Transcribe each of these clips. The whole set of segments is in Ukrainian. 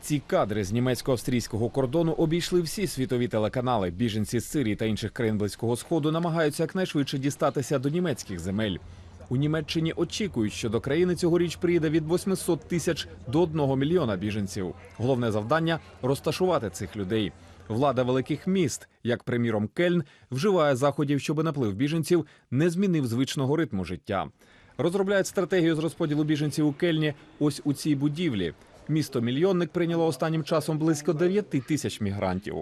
Ці кадри з німецько-австрійського кордону обійшли всі світові телеканали. Біженці з Сирії та інших країн близького сходу намагаються якнайшвидше дістатися до німецьких земель. У Німеччині очікують, що до країни цьогоріч приїде від 800 тисяч до 1 мільйона біженців. Головне завдання розташувати цих людей. Влада великих міст, як приміром Кельн, вживає заходів, щоб наплив біженців не змінив звичного ритму життя. Розробляють стратегію з розподілу біженців у Кельні ось у цій будівлі. Місто мільйонник прийняло останнім часом близько 9 тисяч мігрантів.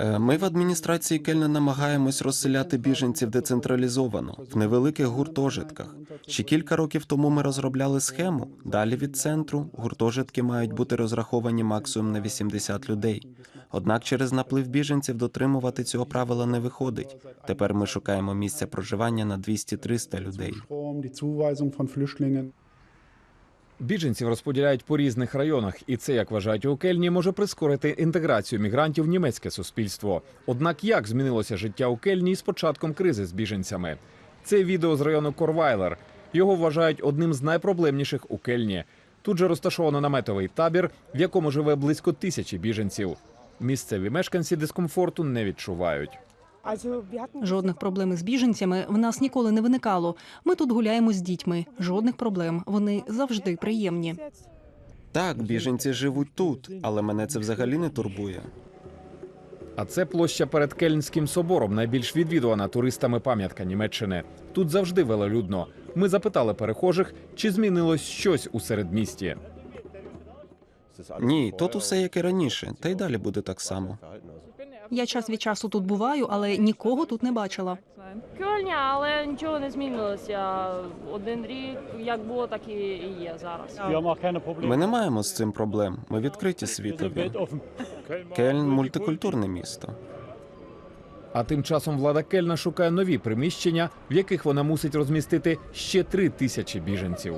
Е, Ми в адміністрації Кельна намагаємось розселяти біженців децентралізовано в невеликих гуртожитках. Ще кілька років тому ми розробляли схему. Далі від центру гуртожитки мають бути розраховані максимум на 80 людей. Однак через наплив біженців дотримувати цього правила не виходить. Тепер ми шукаємо місця проживання на 200-300 людей. Біженців розподіляють по різних районах, і це, як вважають у Кельні, може прискорити інтеграцію мігрантів в німецьке суспільство. Однак як змінилося життя у Кельні з початком кризи з біженцями? Це відео з району Корвайлер. Його вважають одним з найпроблемніших у Кельні. Тут же розташовано наметовий табір, в якому живе близько тисячі біженців. Місцеві мешканці дискомфорту не відчувають. Жодних проблем із біженцями в нас ніколи не виникало. Ми тут гуляємо з дітьми. Жодних проблем. Вони завжди приємні. Так, біженці живуть тут, але мене це взагалі не турбує. А це площа перед Кельнським собором, найбільш відвідувана туристами пам'ятка Німеччини. Тут завжди велолюдно. Ми запитали перехожих, чи змінилось щось у середмісті. Ні, тут усе як і раніше, та й далі буде так само. Я час від часу тут буваю, але нікого тут не бачила. Кьольня, але нічого не змінилося. Один рік як було, так і є зараз. Ми не маємо з цим проблем. Ми відкриті світові. Кельн мультикультурне місто. А тим часом влада Кельна шукає нові приміщення, в яких вона мусить розмістити ще три тисячі біженців.